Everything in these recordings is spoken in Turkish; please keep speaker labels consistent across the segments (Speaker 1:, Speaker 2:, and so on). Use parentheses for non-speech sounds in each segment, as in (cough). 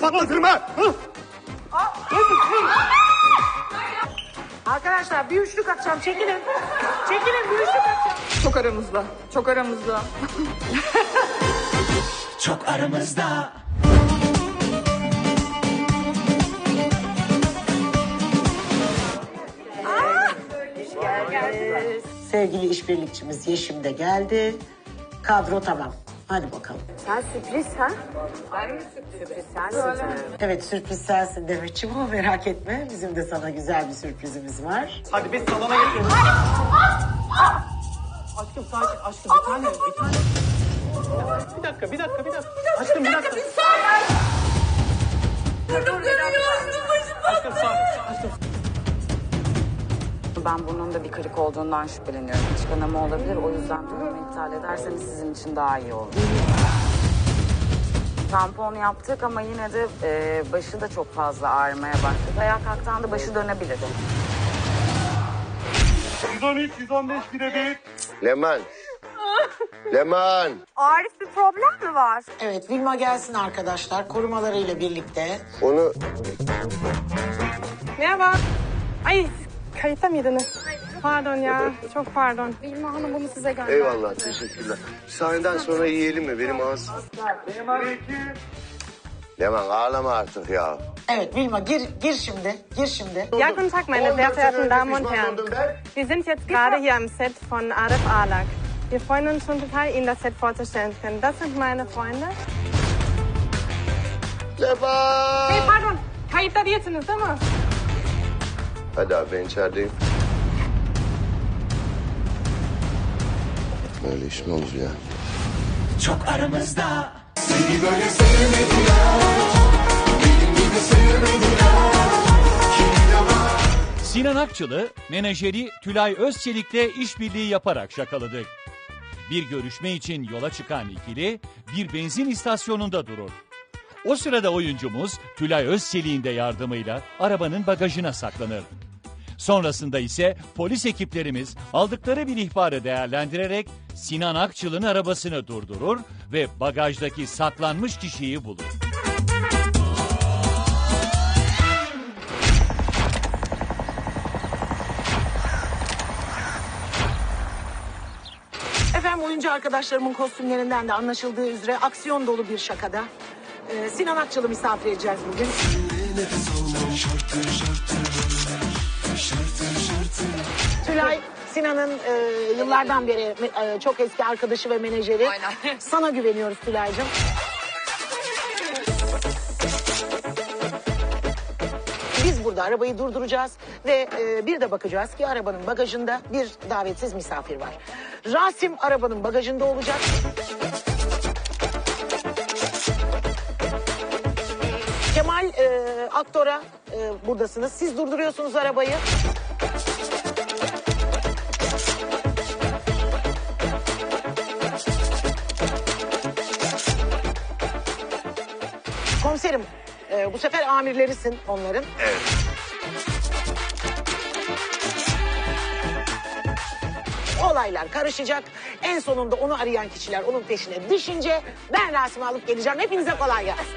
Speaker 1: patlatırım ha.
Speaker 2: Arkadaşlar bir üçlük atacağım. Çekilin. Çekilin bir üçlük atacağım.
Speaker 3: Çok aramızda. Çok aramızda. (laughs)
Speaker 4: Çok aramızda.
Speaker 2: Sevgili işbirlikçimiz Yeşim de geldi. Kadro tamam. Hadi bakalım.
Speaker 5: Sen sürpriz ha? Sürpriz sensin.
Speaker 2: Evet sürpriz sensin Demetciğim ama merak etme. Bizim de sana güzel bir sürprizimiz var.
Speaker 1: Hadi biz salona geçelim. Aşkım sakin aşkım bir tane bir tane. Bir dakika bir dakika bir dakika. Aşkım bir dakika. Aşkım sakin aşkım.
Speaker 3: Ben bunun da bir kırık olduğundan şüpheleniyorum. İç kanama olabilir. O yüzden durumu iptal ederseniz sizin için daha iyi olur. Tampon yaptık ama yine de e, başı da çok fazla ağrımaya başladı. Ayağa kalktığında başı dönebilir.
Speaker 1: 113 115 birebir.
Speaker 6: Leman. Leman.
Speaker 5: Arif bir problem mi var?
Speaker 2: Evet Vilma gelsin arkadaşlar korumalarıyla birlikte.
Speaker 6: Onu
Speaker 7: Merhaba. Ay kayıtta mıydınız? Pardon ya. Çok pardon. Bilma Hanım bunu size gönderdi.
Speaker 6: eyvallah teşekkürler. Sahneden sonra yiyelim mi? Benim ağız... Leman ağlama artık ya.
Speaker 2: Evet Vilma gir gir şimdi. Gir şimdi.
Speaker 7: Ja, guten Tag, meine sehr verehrten Damen und Herren. Wir sind jetzt gerade hier am Set von Arif Alak. Wir freuen uns schon total, Ihnen das Set vorzustellen zu können. Das sind meine Freunde.
Speaker 6: Leman.
Speaker 7: Hey, pardon. Kayıtta değilsiniz değil mi?
Speaker 6: Hadi abi ben içerideyim. Böyle iş mi olur ya?
Speaker 4: Çok aramızda.
Speaker 8: Sinan Akçıl'ı menajeri Tülay Özçelik'le işbirliği yaparak şakaladı. Bir görüşme için yola çıkan ikili bir benzin istasyonunda durur. O sırada oyuncumuz Tülay Özçelik'in de yardımıyla arabanın bagajına saklanır. Sonrasında ise polis ekiplerimiz aldıkları bir ihbarı değerlendirerek Sinan Akçıl'ın arabasını durdurur ve bagajdaki saklanmış kişiyi bulur.
Speaker 2: Efendim oyuncu arkadaşlarımın kostümlerinden de anlaşıldığı üzere aksiyon dolu bir şakada. Ee, Sinan Akçıl'ı misafir edeceğiz bugün. Tülay Sinan'ın e, yıllardan beri e, çok eski arkadaşı ve menajeri.
Speaker 3: Aynen. (laughs)
Speaker 2: Sana güveniyoruz Tülay'cığım. Biz burada arabayı durduracağız ve e, bir de bakacağız ki arabanın bagajında bir davetsiz misafir var. Rasim arabanın bagajında olacak. Aktor'a e, buradasınız. Siz durduruyorsunuz arabayı. Komiserim, e, bu sefer amirlerisin onların.
Speaker 6: Evet.
Speaker 2: Olaylar karışacak. En sonunda onu arayan kişiler onun peşine düşünce ben Rasim'i alıp geleceğim. Hepinize kolay gelsin.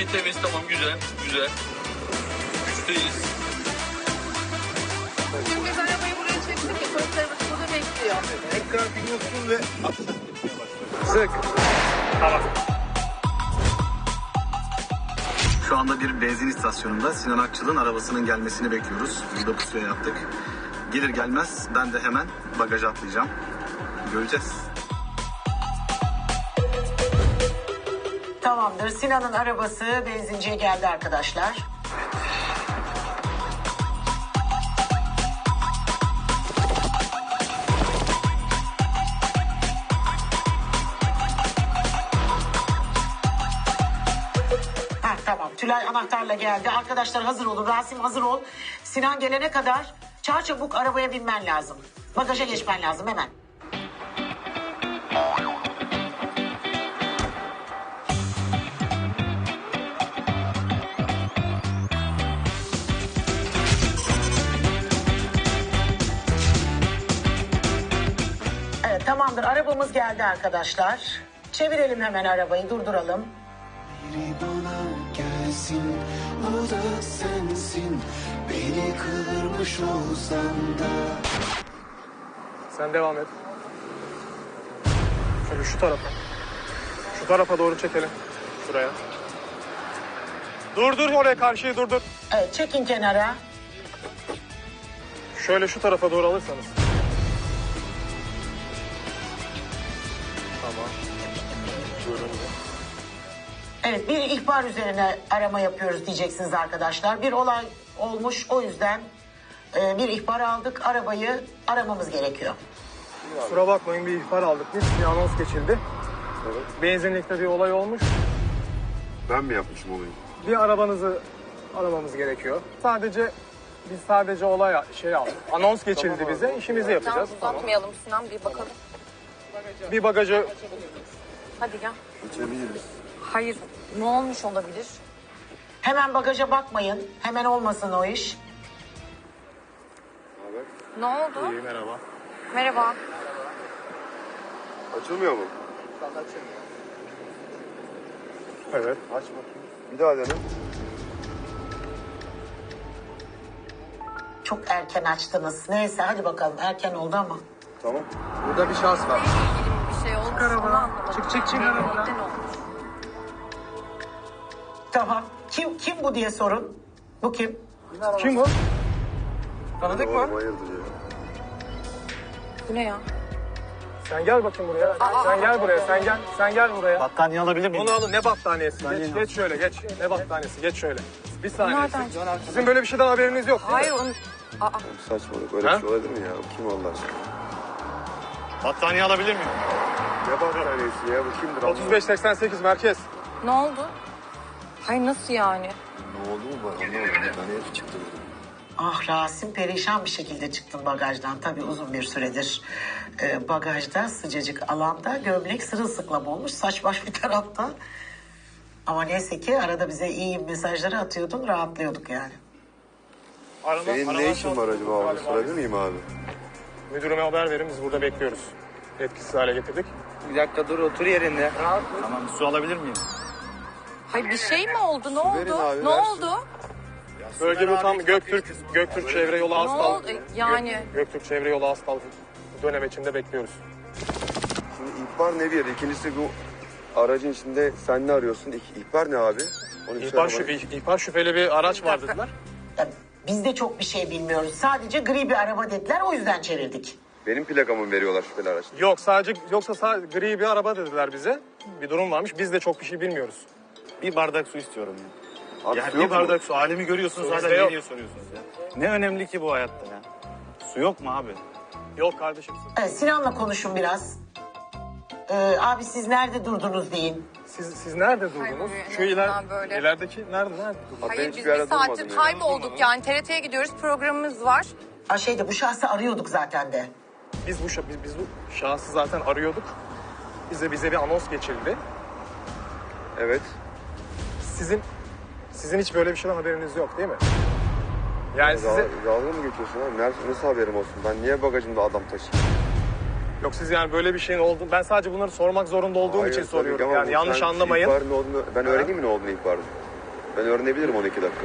Speaker 9: İki temiz tamam güzel güzel. Üçteyiz.
Speaker 5: Biz arabayı buraya çektik ya polislerimiz burada bekliyor.
Speaker 1: Tekrar biniyorsun ve...
Speaker 6: Sık.
Speaker 10: Şu anda bir benzin istasyonunda Sinan Akçıl'ın arabasının gelmesini bekliyoruz. Burada pusuya yaptık. Gelir gelmez ben de hemen bagaja atlayacağım. Göreceğiz.
Speaker 2: Tamamdır. Sinan'ın arabası benzinciye geldi arkadaşlar. Ha, tamam. Tülay anahtarla geldi. Arkadaşlar hazır olun. Rasim hazır ol. Sinan gelene kadar çağ çabuk arabaya binmen lazım. Bagaja geçmen lazım hemen. Tamamdır arabamız geldi arkadaşlar. Çevirelim hemen arabayı durduralım.
Speaker 11: Biri bana gelsin o da sensin Beni kırmış olsam da
Speaker 12: Sen devam et. Şöyle şu tarafa. Şu tarafa doğru çekelim. Şuraya. Dur dur oraya karşıyı dur dur.
Speaker 2: Evet çekin kenara.
Speaker 12: Şöyle şu tarafa doğru alırsanız.
Speaker 2: Evet bir ihbar üzerine arama yapıyoruz diyeceksiniz arkadaşlar. Bir olay olmuş o yüzden e, bir ihbar aldık. Arabayı aramamız gerekiyor.
Speaker 12: Kusura bakmayın bir ihbar aldık biz. Bir anons geçildi. Benzinlikte bir olay olmuş.
Speaker 13: Ben mi yapmışım olayı?
Speaker 12: Bir arabanızı aramamız gerekiyor. Sadece biz sadece olay şey aldık. Anons geçildi bize. İşimizi yapacağız. Tamam.
Speaker 5: Uzatmayalım Sinan bir bakalım.
Speaker 12: Bir bagajı
Speaker 5: Hadi gel.
Speaker 13: İçebiliriz.
Speaker 5: Hayır ne olmuş olabilir?
Speaker 2: Hemen bagaja bakmayın. Hemen olmasın o iş.
Speaker 5: Ne oldu?
Speaker 12: İyi, merhaba.
Speaker 5: Merhaba.
Speaker 13: Açılmıyor mu?
Speaker 12: Evet.
Speaker 13: Aç bakayım. Bir daha dene.
Speaker 2: Çok erken açtınız. Neyse hadi bakalım erken oldu ama.
Speaker 13: Tamam. Burada bir şans var.
Speaker 5: Onu anlamadım.
Speaker 12: Çık çık çık arabadan.
Speaker 2: Tamam. Kim kim bu diye sorun. Bu kim?
Speaker 12: Kim bu? Tanıdık mı?
Speaker 13: Oğlum hayırdır ya.
Speaker 5: Bu ne ya?
Speaker 12: Sen gel bakayım buraya. sen gel buraya. Sen gel. Sen gel buraya.
Speaker 10: Battaniye alabilir miyim?
Speaker 12: Onu alın. Ne battaniyesi? Geç, geç şöyle geç. Ne battaniyesi? Geç şöyle. Bir saniye. Sizin böyle bir şeyden haberiniz yok?
Speaker 5: Hayır onu... Aa,
Speaker 13: Saçmalık. Böyle
Speaker 12: Ha?
Speaker 13: bir şey olabilir mi ya? Kim Allah aşkına?
Speaker 10: Battaniye alabilir miyim?
Speaker 13: Ne battaniyesi ya? Bu kimdir? Allah
Speaker 12: 3588 merkez.
Speaker 5: ne oldu? Hayır nasıl yani?
Speaker 13: Ne oldu mu bana? Bir tane herif çıktı.
Speaker 2: Ah Rasim perişan bir şekilde çıktın bagajdan. Tabii uzun bir süredir e, bagajda sıcacık alanda gömlek sırılsıklam olmuş. Saç baş bir tarafta. Ama neyse ki arada bize iyi mesajları atıyordun rahatlıyorduk yani.
Speaker 12: Arama,
Speaker 13: Senin
Speaker 12: arama
Speaker 13: ne işin var acaba orada? Sorabilir miyim abi?
Speaker 12: Müdürüme haber verin biz burada bekliyoruz. Etkisiz hale getirdik.
Speaker 1: Bir dakika dur otur yerinde.
Speaker 10: Tamam su alabilir miyim?
Speaker 5: Hayır bir şey mi oldu? Ne oldu?
Speaker 13: abi,
Speaker 5: ne oldu?
Speaker 12: Bölge bu tam Göktürk, Göktürk Çevre Yolu
Speaker 5: oldu? Yani
Speaker 12: Gök- Göktürk Çevre Yolu Asfalt dönem içinde bekliyoruz.
Speaker 13: Şimdi ihbar ne bir? İkincisi bu aracın içinde sen ne arıyorsun? İh- İhbar ne abi? Onu
Speaker 12: İhbar,
Speaker 13: söyle
Speaker 12: şü- ihbar şüpheli bir araç var dediler.
Speaker 2: Biz de çok bir şey bilmiyoruz. Sadece gri bir araba dediler o yüzden çevirdik.
Speaker 13: Benim plakamı veriyorlar şüpheli araçta.
Speaker 12: Yok sadece yoksa sadece gri bir araba dediler bize. Bir durum varmış. Biz de çok bir şey bilmiyoruz.
Speaker 10: Bir bardak su istiyorum ya.
Speaker 13: Abi
Speaker 10: Ya
Speaker 13: su
Speaker 10: bir
Speaker 13: yok mu?
Speaker 10: bardak su. Halimi görüyorsunuz
Speaker 12: Su
Speaker 10: hala
Speaker 12: bizde
Speaker 10: ne
Speaker 12: yok.
Speaker 10: diye soruyorsunuz ya. Ne önemli ki bu hayatta ya. Su yok mu abi?
Speaker 12: Yok kardeşim.
Speaker 2: Evet, Sinan'la konuşun biraz. Ee, abi siz nerede durdunuz deyin.
Speaker 12: Siz, siz nerede durdunuz?
Speaker 5: Hayır,
Speaker 12: Şu
Speaker 5: en
Speaker 12: iler,
Speaker 5: azından böyle.
Speaker 12: ilerideki nerede nerede durdunuz?
Speaker 5: Hayır
Speaker 13: hiçbir
Speaker 5: biz
Speaker 13: yerde
Speaker 5: bir saattir
Speaker 13: durmadım ya.
Speaker 5: kaybolduk yani TRT'ye gidiyoruz programımız var.
Speaker 2: Ha şeyde bu şahsı arıyorduk zaten de.
Speaker 12: Biz bu biz, biz bu şahsı zaten arıyorduk. Bize bize bir anons geçildi.
Speaker 13: Evet.
Speaker 12: Sizin sizin hiç böyle bir şeyden haberiniz yok değil mi? Yani size
Speaker 13: Dalga, mı geçiyorsun abi? Nerede, nasıl haberim olsun? Ben niye bagajımda adam taşıyayım?
Speaker 12: yok siz yani böyle bir şeyin oldu. Ben sadece bunları sormak zorunda olduğum
Speaker 13: Hayır,
Speaker 12: için
Speaker 13: tabii
Speaker 12: soruyorum.
Speaker 13: ama
Speaker 12: Yani
Speaker 13: bu
Speaker 12: yanlış
Speaker 13: sen
Speaker 12: anlamayın.
Speaker 13: ihbarın olduğunu, ben öğreneyim mi ne olduğunu ihbarın? Ben öğrenebilirim 12 dakika.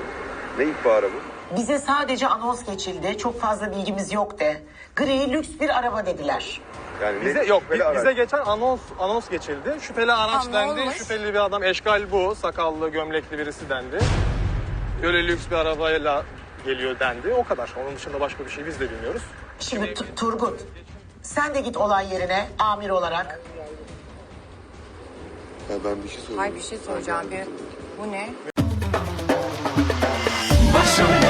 Speaker 13: Ne ihbarı bu?
Speaker 2: Bize sadece anons geçildi. Çok fazla bilgimiz yok de. Gri lüks bir araba dediler.
Speaker 13: Yani
Speaker 12: Bize yok bi- bize geçen anons anons geçildi. Şüpheli araç
Speaker 5: Tamam,
Speaker 12: dendi.
Speaker 5: olmuş?
Speaker 12: Şüpheli bir adam eşkal bu. Sakallı gömlekli birisi dendi. Böyle lüks bir arabayla geliyor dendi. O kadar. Onun dışında başka bir şey biz de bilmiyoruz.
Speaker 2: Şimdi Tu- Turgut sen de git olay yerine amir olarak.
Speaker 13: Ya ben bir şey söyleyeyim.
Speaker 5: Hayır bir şey soracağım bir. Bu ne?
Speaker 11: Başrol